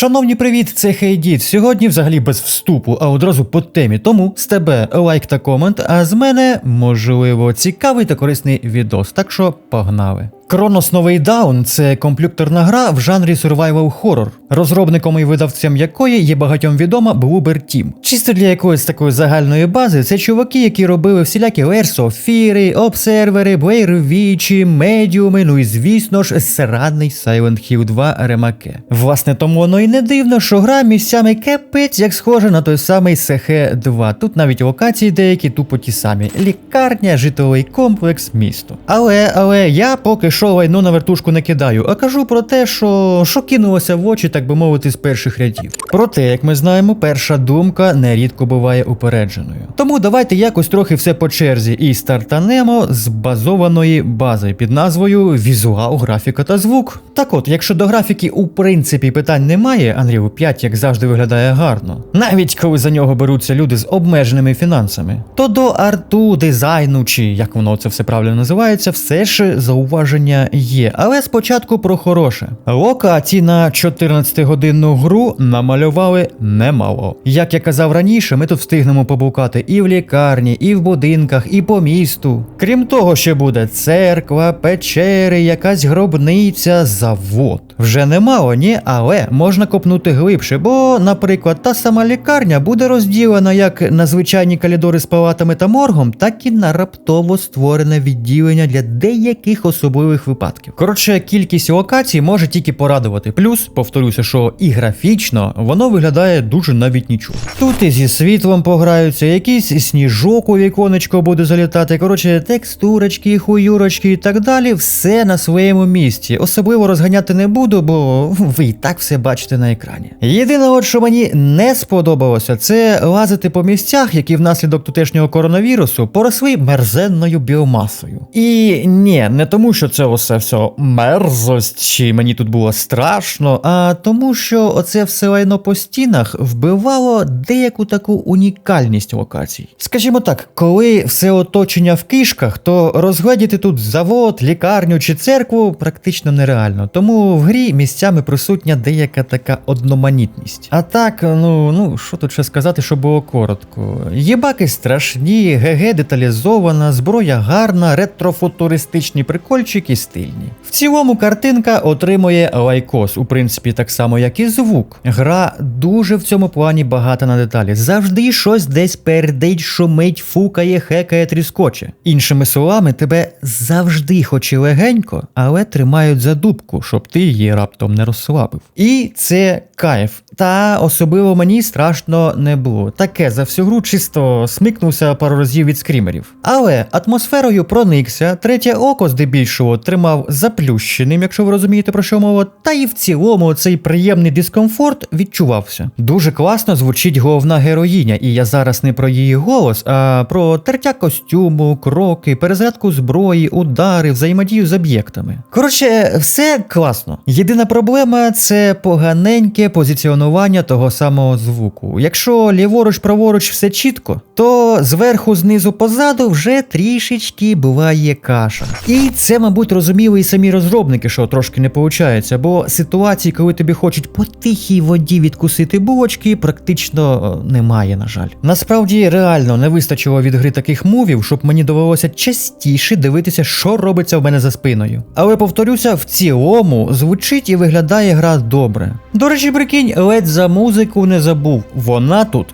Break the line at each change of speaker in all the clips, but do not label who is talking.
Шановні, привіт, це Хейдіт. Сьогодні взагалі без вступу, а одразу по темі. Тому з тебе лайк та комент, а з мене, можливо, цікавий та корисний відос. Так що погнали. Кронос Новий Даун це комп'ютерна гра в жанрі survival horror, розробником і видавцем якої є багатьом відома Bloober Team. Чисто для якоїсь такої загальної бази, це чуваки, які робили всілякі Лерсофіри, обсервери, Блейрвічі, медіуми, ну і звісно ж, сраний Silent Hill 2 ремаке. Власне, тому воно і не дивно, що гра місцями кепець, як схожа на той самий Сехе 2. Тут навіть локації деякі тупо ті самі: лікарня, житловий комплекс, місто. Але, але я поки що лайно на вертушку не кидаю, а кажу про те, що, що кинулося в очі, так би мовити, з перших рядів. Проте, як ми знаємо, перша думка нерідко буває упередженою. Тому давайте якось трохи все по черзі і стартанемо з базованої бази під назвою Візуал, графіка та звук. Так от, якщо до графіки у принципі питань немає, Unreal 5, як завжди, виглядає гарно, навіть коли за нього беруться люди з обмеженими фінансами, то до арту, дизайну, чи як воно це все правильно називається, все ж зауваження є. Але спочатку про хороше. Локацій на 14-годинну гру намалювали немало. Як я казав раніше, ми тут встигнемо побукати і в лікарні, і в будинках, і по місту. Крім того, ще буде церква, печери, якась гробниця, завод. Вже немало, ні, але можна копнути глибше, бо, наприклад, та сама лікарня буде розділена як на звичайні калідори з палатами та моргом, так і на раптово створене відділення для деяких особливих випадків. Коротше, кількість локацій може тільки порадувати. Плюс, повторюся, що і графічно воно виглядає дуже навіть нічого. Тут і зі світлом пограються, якийсь сніжок у віконечко буде залітати. Коротше, текстурочки, хуюрочки і так далі, все на своєму місці. Особливо розганяти не буду, бо ви і так все бачите на екрані. Єдине, от що мені не сподобалося, це лазити по місцях, які внаслідок тутешнього коронавірусу поросли мерзенною біомасою. І ні, не тому, що це усе все мерзость, чи мені тут було страшно, а тому, що оце все лайно по стінах вбивало деяку таку унікальність локацій. Скажімо так, коли все оточення в кишках, то розгледіти тут завод, лікарню чи церкву практично нереально. Тому в грі місцями присутня деяка така одноманітність. А так, ну ну що тут ще сказати, що було коротко. Єбаки страшні, ГГ деталізована, зброя гарна, ретрофутуристичні прикольчики стильні. В цілому картинка отримує лайкос, у принципі, так само, як і звук. Гра дуже в цьому плані багата на деталі. Завжди щось десь пердить, шумить, фукає, хекає, тріскоче. Іншими словами, тебе завжди, хоч і легенько, але тримають за дубку, щоб ти її раптом не розслабив. І це кайф. Та особливо мені страшно не було. Таке за всю гру чисто смикнувся пару разів від скрімерів. Але атмосферою проникся, третє око здебільшого тримав заплющеним, якщо ви розумієте про що мова, та і в цілому цей приємний дискомфорт відчувався. Дуже класно звучить головна героїня, і я зараз не про її голос, а про тертя костюму, кроки, перезарядку зброї, удари, взаємодію з об'єктами. Коротше, все класно. Єдина проблема це поганеньке позиціонування того самого звуку. Якщо ліворуч, праворуч все чітко, то зверху, знизу, позаду вже трішечки буває каша. І це, мабуть, розуміли і самі розробники, що трошки не виходить, бо ситуації, коли тобі хочуть по тихій воді відкусити булочки, практично е, немає, на жаль. Насправді реально не вистачило від гри таких мувів, щоб мені довелося частіше дивитися, що робиться в мене за спиною. Але повторюся, в цілому звучить і виглядає гра добре. До речі, прикинь, ледь за музику не забув. Вона тут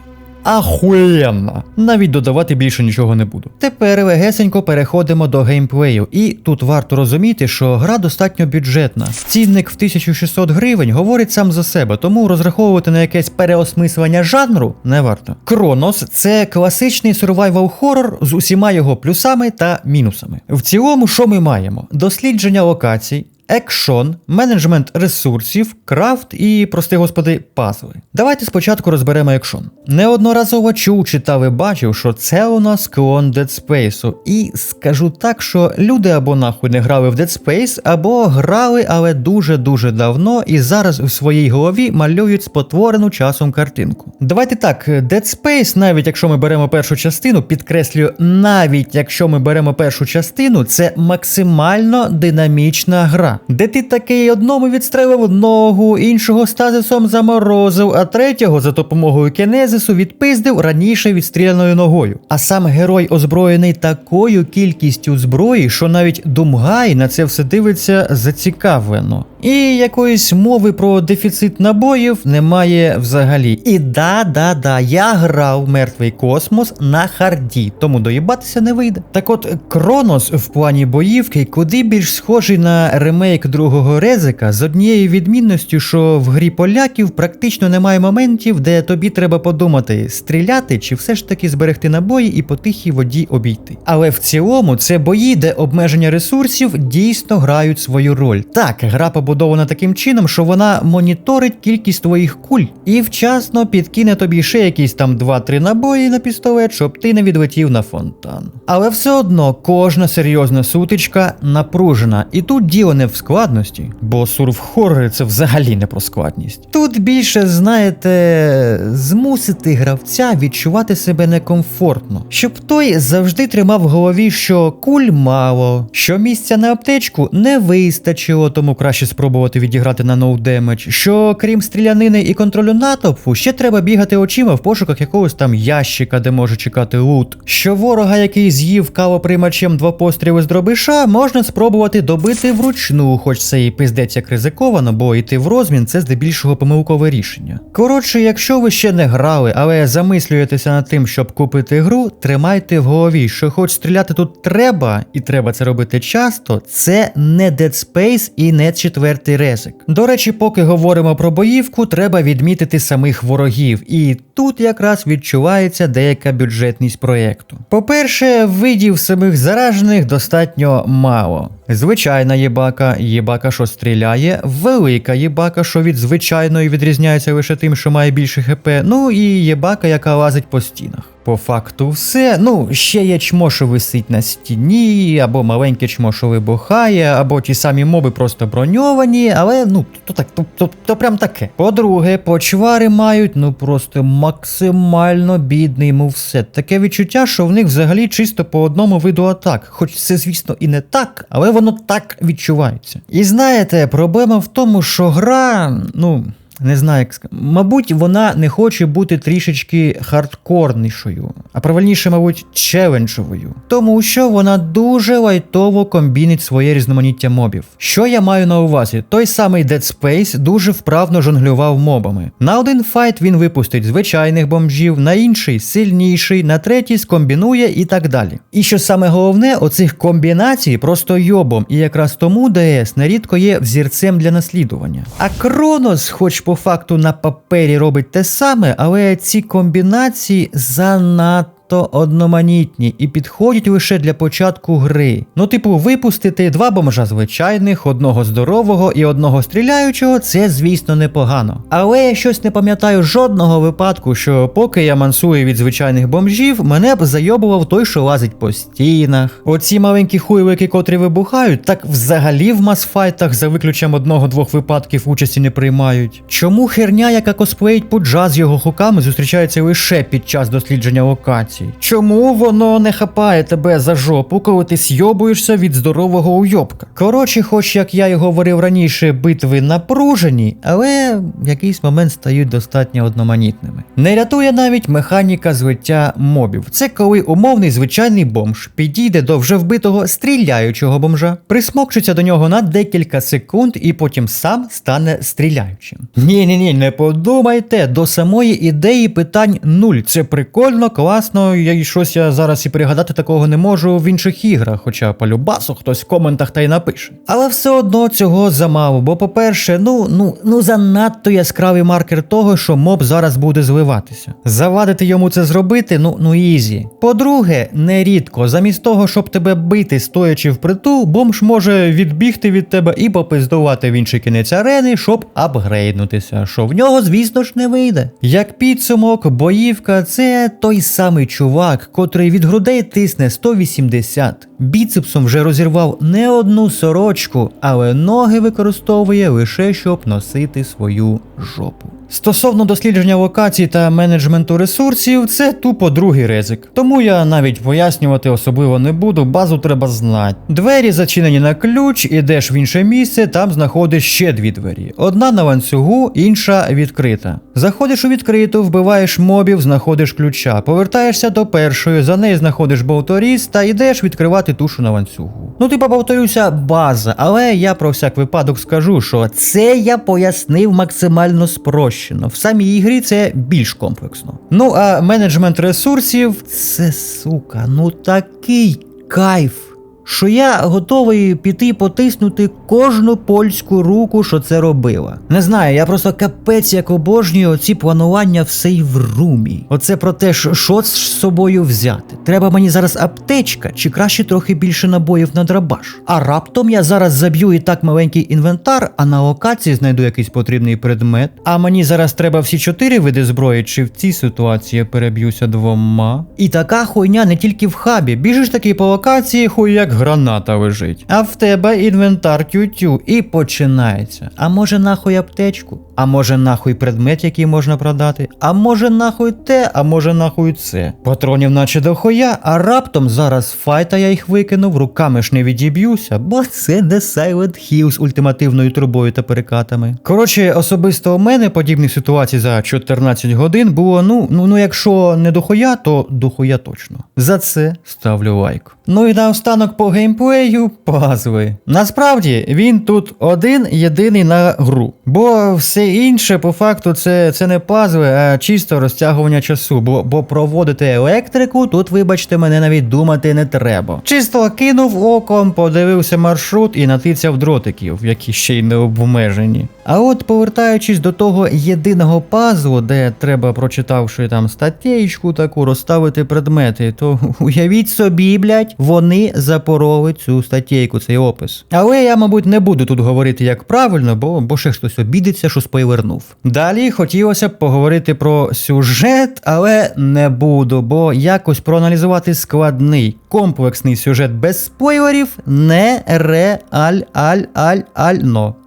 ахуєнна. Навіть додавати більше нічого не буду. Тепер легесенько переходимо до геймплею, і тут варто розуміти, що гра достатньо бюджетна. Цінник в 1600 гривень говорить сам за себе, тому розраховувати на якесь переосмислення жанру не варто. Кронос це класичний survival хоррор з усіма його плюсами та мінусами. В цілому, що ми маємо? Дослідження локацій. Екшон, менеджмент ресурсів, крафт і, прости господи, пазли. Давайте спочатку розберемо екшон. Неодноразово чув, читав і бачив, що це у нас клон Dead Space. І скажу так, що люди або нахуй не грали в Dead Space, або грали, але дуже-дуже давно, і зараз у своїй голові малюють спотворену часом картинку. Давайте так, Dead Space, навіть якщо ми беремо першу частину, підкреслюю, навіть якщо ми беремо першу частину, це максимально динамічна гра. Де ти такий одному відстрелив ногу, іншого стазисом заморозив, а третього за допомогою кінезису відпиздив раніше відстріляною ногою. А сам герой озброєний такою кількістю зброї, що навіть Думгай на це все дивиться зацікавлено. І якоїсь мови про дефіцит набоїв немає взагалі. І да, да, да, я грав мертвий космос на харді, тому доїбатися не вийде. Так от Кронос в плані боївки куди більш схожий на ремейк другого резика з однією відмінністю, що в грі поляків практично немає моментів, де тобі треба подумати, стріляти чи все ж таки зберегти набої і по тихій воді обійти. Але в цілому це бої, де обмеження ресурсів дійсно грають свою роль. Так, гра побудована таким чином, що вона моніторить кількість твоїх куль і вчасно підкине тобі ще якісь там 2-3 набої на пістолет, щоб ти не відлетів на фонтан. Але все одно кожна серйозна сутичка напружена, і тут діло не в складності, бо сурф хоррори це взагалі не про складність. Тут більше, знаєте, змусити гравця відчувати себе некомфортно, щоб той завжди тримав в голові, що куль мало, що місця на аптечку не вистачило, тому краще спробувати відіграти на no damage, що крім стрілянини і контролю натовпу, ще треба бігати очима в пошуках якогось там ящика, де може чекати лут, що ворога, який з'їв кавоприймачем два постріли з дробиша, можна спробувати добити вручну, хоч це і пиздець як ризиковано, бо йти в розмін це здебільшого помилкове рішення. Коротше, якщо ви ще не грали, але замислюєтеся над тим, щоб купити гру, тримайте в голові, що хоч стріляти тут треба, і треба це робити часто, це не Dead Space і не четвертий резик. До речі, поки говоримо про боївку, треба відмітити самих ворогів, і тут якраз відчувається деяка бюджетність проєкту. По-перше, видів самих заражених достатньо мало. Звичайна єбака, єбака, що стріляє, велика єбака, що від звичайної відрізняється лише тим, що має більше хп, ну і єбака, яка лазить по стінах. По факту все. Ну, ще є чмо, що висить на стіні, або маленьке чмо, що вибухає, або ті самі моби просто броньовані, але ну, то так, то, то, то прям таке. По-друге, почвари мають ну просто максимально бідний мувсет. Таке відчуття, що в них взагалі чисто по одному виду атак. Хоч це, звісно, і не так, але воно так відчувається. І знаєте, проблема в тому, що гра, ну. Не знаю, як сказати. Мабуть, вона не хоче бути трішечки хардкорнішою, а правильніше, мабуть, челенджовою. Тому що вона дуже лайтово комбінить своє різноманіття мобів. Що я маю на увазі? Той самий Dead Space дуже вправно жонглював мобами. На один файт він випустить звичайних бомжів, на інший сильніший, на третій скомбінує і так далі. І що саме головне, оцих комбінацій просто йобом, і якраз тому ДС нерідко є взірцем для наслідування. А Кронос, хоч по факту на папері робить те саме, але ці комбінації занадто одноманітні і підходять лише для початку гри. Ну, типу, випустити два бомжа звичайних, одного здорового і одного стріляючого це, звісно, непогано. Але я щось не пам'ятаю жодного випадку, що поки я мансую від звичайних бомжів, мене б зайобував той, що лазить по стінах. Оці маленькі хуйлики, котрі вибухають, так взагалі в масфайтах за виключенням одного-двох випадків участі не приймають. Чому херня, яка косплеїть пуджа з його хуками, зустрічається лише під час дослідження локацій? Чому воно не хапає тебе за жопу, коли ти сйобуєшся від здорового уйобка? Коротше, хоч як я й говорив раніше, битви напружені, але в якийсь момент стають достатньо одноманітними. Не рятує навіть механіка злиття мобів. Це коли умовний звичайний бомж підійде до вже вбитого стріляючого бомжа, присмокчиться до нього на декілька секунд і потім сам стане стріляючим. Ні, ні, ні, не подумайте, до самої ідеї питань нуль. Це прикольно, класно. Я й щось я зараз і пригадати такого не можу в інших іграх, хоча по любасу хтось в коментах та й напише. Але все одно цього замало, бо, по-перше, ну ну ну занадто яскравий маркер того, що моб зараз буде зливатися. Завадити йому це зробити, ну ну ізі. По-друге, нерідко, замість того, щоб тебе бити, стоячи впритул, бомж може відбігти від тебе і попиздувати в інший кінець арени, щоб апгрейднутися, що в нього, звісно ж, не вийде. Як підсумок, боївка це той самий чувак, котрий від грудей тисне 180. Біцепсом вже розірвав не одну сорочку, але ноги використовує лише щоб носити свою жопу. Стосовно дослідження локацій та менеджменту ресурсів, це тупо другий ризик. Тому я навіть пояснювати особливо не буду, базу треба знати. Двері зачинені на ключ, ідеш в інше місце, там знаходиш ще дві двері. Одна на ланцюгу, інша відкрита. Заходиш у відкриту, вбиваєш мобів, знаходиш ключа, повертаєшся до першої, за нею знаходиш болторіз та йдеш відкривати тушу на ланцюгу. Ну, типа, повторюся, база, але я про всяк випадок скажу, що це я пояснив максимально спрощено. В самій ігрі це більш комплексно. Ну а менеджмент ресурсів це сука, ну такий кайф. Що я готовий піти потиснути кожну польську руку, що це робила. Не знаю, я просто капець як обожнюю оці планування в сейврумі. Оце про те, що з собою взяти. Треба мені зараз аптечка, чи краще трохи більше набоїв на драбаш. А раптом я зараз заб'ю і так маленький інвентар, а на локації знайду якийсь потрібний предмет. А мені зараз треба всі чотири види зброї, чи в цій ситуації я переб'юся двома. І така хуйня не тільки в хабі. Біжиш такий по локації, хуй як граната лежить. А в тебе інвентар тютю і починається. А може нахуй аптечку? А може нахуй предмет, який можна продати? А може нахуй те, а може нахуй це. Патронів наче дохуя, а раптом зараз файта я їх викинув, руками ж не відіб'юся, бо це не Silent Hill з ультимативною трубою та перекатами. Коротше, особисто у мене подібних ситуацій за 14 годин було, ну, ну, ну якщо не дохуя, то дохуя точно. За це ставлю лайк. Ну і наостанок по геймплею пазли. Насправді він тут один єдиний на гру. Бо все інше, по факту, це, це не пазли, а чисто розтягування часу. Бо, бо проводити електрику тут, вибачте, мене навіть думати не треба. Чисто кинув оком, подивився маршрут і натицяв дротиків, які ще й не обмежені. А от повертаючись до того єдиного пазлу, де треба, прочитавши там статтєчку таку, розставити предмети, то уявіть собі, блядь, вони запороли цю статтєйку, цей опис. Але я, мабуть, не буду тут говорити як правильно, бо, бо ще хтось обідеться, що спойлернув. Далі хотілося б поговорити про сюжет, але не буду, бо якось проаналізувати складний, комплексний сюжет без спойлерів нереально.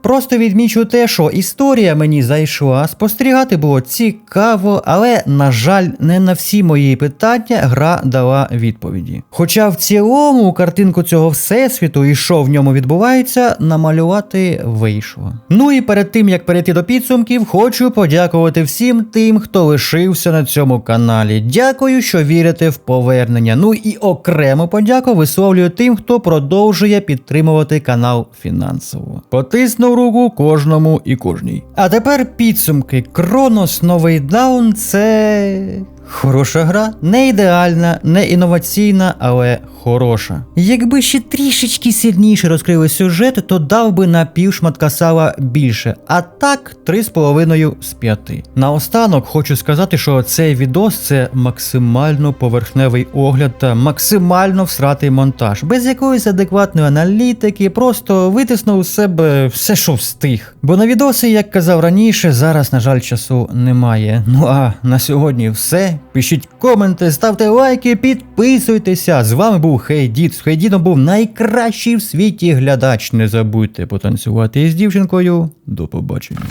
Просто відмічу те, що історія мені зайшла, спостерігати було цікаво, але, на жаль, не на всі мої питання гра дала відповіді. Хоча в цілому картинку цього всесвіту і що в ньому відбувається, намалювати вийшло. Ну і перед тим як перейти до підсумків, хочу подякувати всім тим, хто лишився на цьому каналі. Дякую, що вірите в повернення. Ну і окремо подяку висловлюю тим, хто продовжує підтримувати канал фінансово. Потиснув руку кожному і кожній. А тепер підсумки. Кронос Новий Даун це. Хороша гра, не ідеальна, не інноваційна, але хороша. Якби ще трішечки сильніше розкрили сюжет, то дав би на пів шматка сала більше, а так 3,5 з 5. Наостанок хочу сказати, що цей відос це максимально поверхневий огляд та максимально всратий монтаж, без якоїсь адекватної аналітики, просто витиснув з себе все, що встиг. Бо на відоси, як казав раніше, зараз, на жаль, часу немає. Ну а на сьогодні все. Пишіть коменти, ставте лайки, підписуйтеся. З вами був Хейдід. З Хейдідом був найкращий в світі глядач. Не забудьте потанцювати із дівчинкою. До побачення.